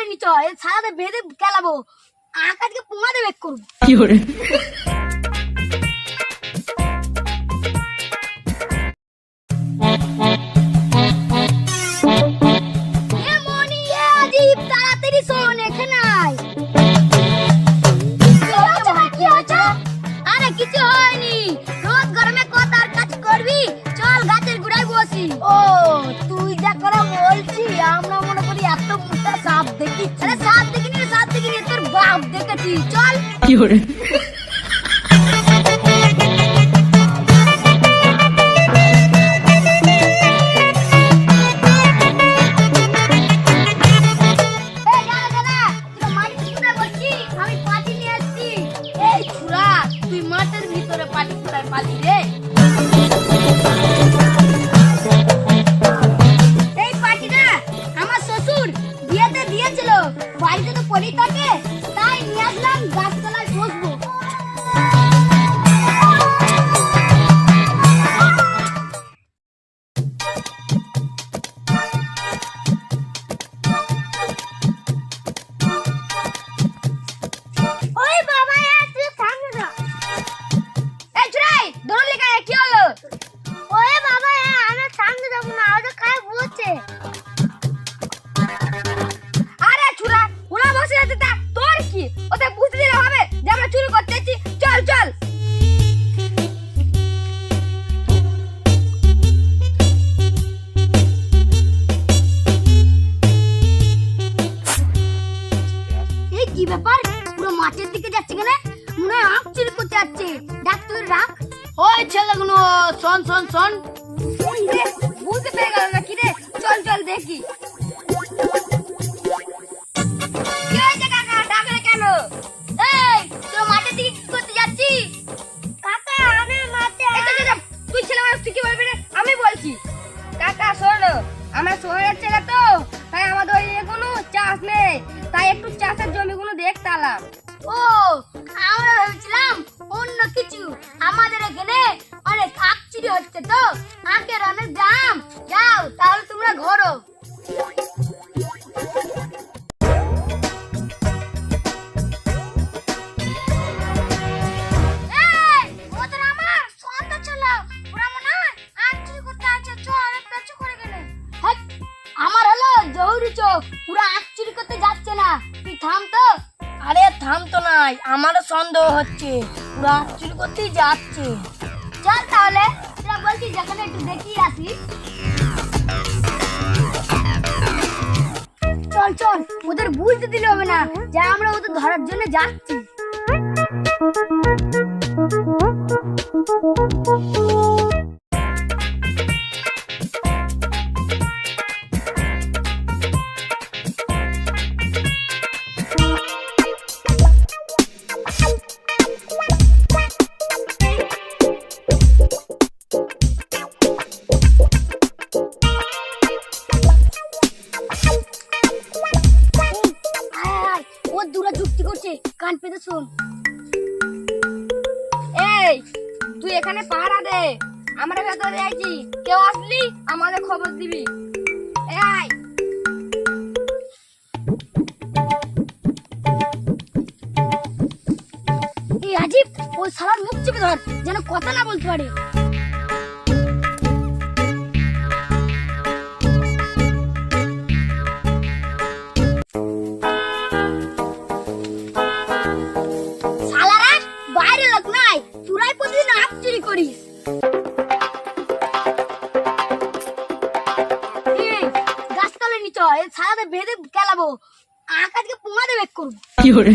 গাছতলে নিচ ছায়াতে বেঁধে খেলাবো। আকাশকে পোঙা দেবে করব，এ এ কি আরে কিছু হয়নি। রোজ গরমে কত কাজ করবি চল গাছের গুড়ায় বসি। ও তুই যা করে বলছি আমরা মনে করি এত মোটা সাপ। আরে সাপ দেখিনি রে, সাপ দেখিনি তোর বাপ দেখেছি চল 有 তাই নিয়ে আসলাম গাছতলায় কি ব্যাপার? পুরো মাঠের দিকে যাচ্ছে কেন? মনে হয় আখ চুরি করতে যাচ্ছে। ডাক তুই রাখ ওই ছেলেগুলো শোন শোন শোন। বুঝতে পেরে গেল না কিরে চল চল দেখি। নেই। তাই একটু চাষের জমিগুলো দেখতে আলাম ও, আমরা ভেবেছিলাম অন্য কিছু। আমাদের এখানে অনেক আখ হচ্ছে তো। আখের অনেক দাম। যাও, তাহলে তোমরা ঘরো। আমার হলো জহুরি চোখ। পুরো আখ করতে যাচ্ছে না? তুই থাম তো। আরে থাম তো নাই আমারও সন্দেহ হচ্ছে। পুরো চুরি করতেই যাচ্ছে। চল তাহলে তোরা বলছি যেখানে একটু দেখিয়ে আসি। চল চল ওদের বুঝতে দিলে হবে না যে আমরা ওদের ধরার জন্য যাচ্ছি। কান পেতে শুন এই, তুই এখানে পাহারা দে। আমরা ভেতরে আছি কেউ আসলি, আমাদের খবর দিবি। এই। এই আজিব, ওই সালার মুখ চেপে ধর, যেন কথা না বলতে পারে। এই ছায়াতে বেঁধে খেলাবো। আকাশকে পোঙা দেবে করব। 有人，